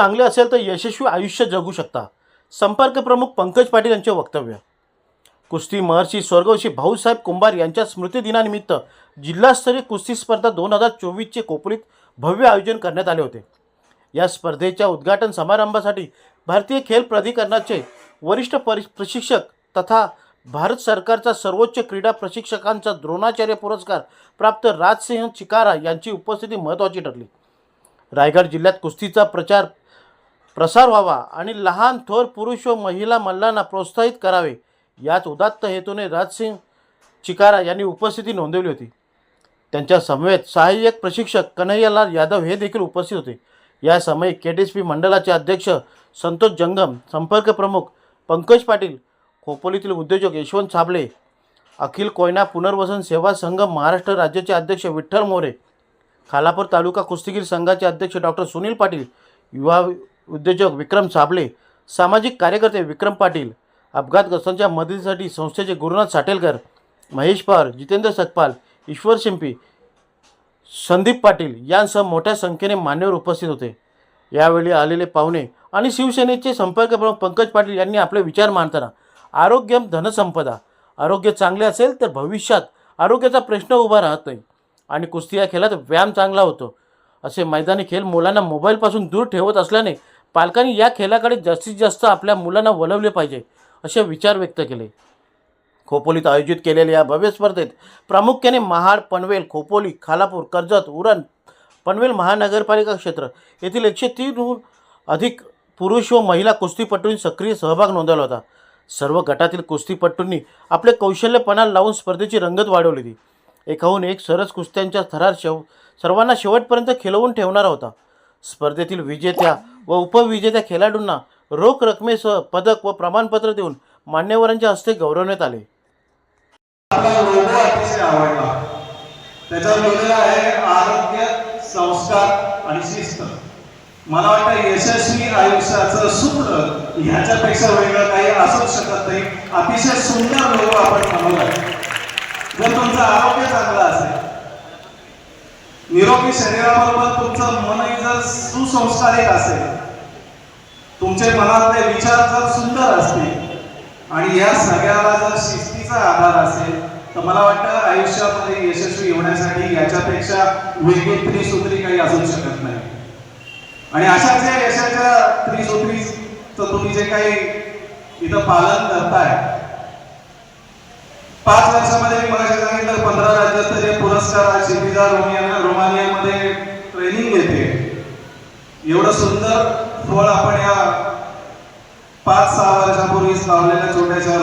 चांगले असेल तर यशस्वी आयुष्य जगू शकता. संपर्क प्रमुख पंकज पाटील यांचे वक्तव्य. कुस्ती महर्षी स्वर्गवशी भाऊसाहेब कुंभार यांच्या स्मृतिदिनानिमित्त जिल्हास्तरीय कुस्ती स्पर्धा दोन हजार चोवीसचे कोपरीत भव्य आयोजन करण्यात आले होते. या स्पर्धेच्या उद्घाटन समारंभासाठी भारतीय खेल प्राधिकरणाचे वरिष्ठ परि प्रशिक्षक तथा भारत सरकारचा सर्वोच्च क्रीडा प्रशिक्षकांचा द्रोणाचार्य पुरस्कार प्राप्त राजसिंह चिकारा यांची उपस्थिती महत्त्वाची ठरली. रायगड जिल्ह्यात कुस्तीचा प्रचार प्रसार व्हावा आणि लहान थोर पुरुष व महिला मल्लांना प्रोत्साहित करावे. याच उदात्त हेतूने राजसिंग चिकारा यांनी उपस्थिती नोंदवली होती. त्यांच्या समवेत सहाय्यक प्रशिक्षक कन्हैयालाल यादव हे देखील उपस्थित होते. या समयी के डी एस पी मंडळाचे अध्यक्ष संतोष जंगम संपर्क प्रमुख पंकज पाटील खोपोलीतील उद्योजक यशवंत साबळे अखिल कोयना पुनर्वसन सेवा संघ महाराष्ट्र राज्याचे अध्यक्ष विठ्ठल मोरे खालापूर तालुका कुस्तीगीर संघाचे अध्यक्ष डॉक्टर सुनील पाटील युवा उद्योजक विक्रम साबळे सामाजिक कार्यकर्ते विक्रम पाटील अपघातग्रस्तांच्या मदतीसाठी संस्थेचे गुरुनाथ साटेलकर महेश पवार जितेंद्र सकपाल ईश्वर शिंपी संदीप पाटील यांसह मोठ्या संख्येने मान्यवर उपस्थित होते. यावेळी आलेले पाहुणे आणि शिवसेनेचे संपर्क प्रमुख पंकज पाटील यांनी आपले विचार मांडताना आरोग्यम धनसंपदा आरोग्य चांगले असेल तर भविष्यात आरोग्याचा प्रश्न उभा राहत नाही आणि कुस्ती या खेळात व्यायाम चांगला होतो. असे मैदानी खेळ मुलांना मोबाईलपासून दूर ठेवत असल्याने पालकांनी या खेळाकडे जास्तीत जास्त आपल्या मुलांना वळवले पाहिजे असे विचार व्यक्त केले. खोपोलीत आयोजित केलेल्या या भव्य स्पर्धेत प्रामुख्याने महाड पनवेल खोपोली खालापूर कर्जत उरण पनवेल महानगरपालिका क्षेत्र येथील एकशे तीनहून अधिक पुरुष व महिला कुस्तीपटूंनी सक्रिय सहभाग नोंदवला होता. सर्व गटातील कुस्तीपटूंनी आपले कौशल्यपणाला लावून स्पर्धेची रंगत वाढवली होती. एकाहून एक सरस कुस्त्यांच्या थरार शेव सर्वांना शेवटपर्यंत खेळवून ठेवणारा होता. स्पर्धेतील विजेत्या व उपविजेत्या खेळाडूंना रोख रकमेसह पदक व प्रमाणपत्र देऊन मान्यवरांच्या हस्ते गौरवण्यात आले. आरोग्य संस्कार आणि शिस्त. मला वाटतं यशस्वी आयुष्याचं सूत्र ह्याच्यापेक्षा वेगळं काही असूच शकत नाही. अतिशय सुंदर लोक आपण बनवलाय जर तुमचं आरोग्य चांगलं असेल निरोगी शरीराबरोबर तुमचं मनही जर सुसंस्कारिक असेल तुमचे मनातले विचार जर सुंदर असतील आणि या सगळ्याला जर शिस्तीचा आधार असेल तर मला वाटतं आयुष्यामध्ये यशस्वी होण्यासाठी याच्यापेक्षा वेगळी त्रिसूत्री काही असू शकत नाही. आणि अशाच या यशाच्या त्रिसूत्रीचं तुम्ही जे काही इथं पालन करताय पाच वर्षामध्ये मी मला सांगितलं राज्यस्तरीय पुरस्कार आज शिल्पीजा रोमिया रोमानियामध्ये ट्रेनिंग घेते. एवढं सुंदर फळ आपण या पाच सहा वर्षापूर्वीच लावलेल्या छोट्याशा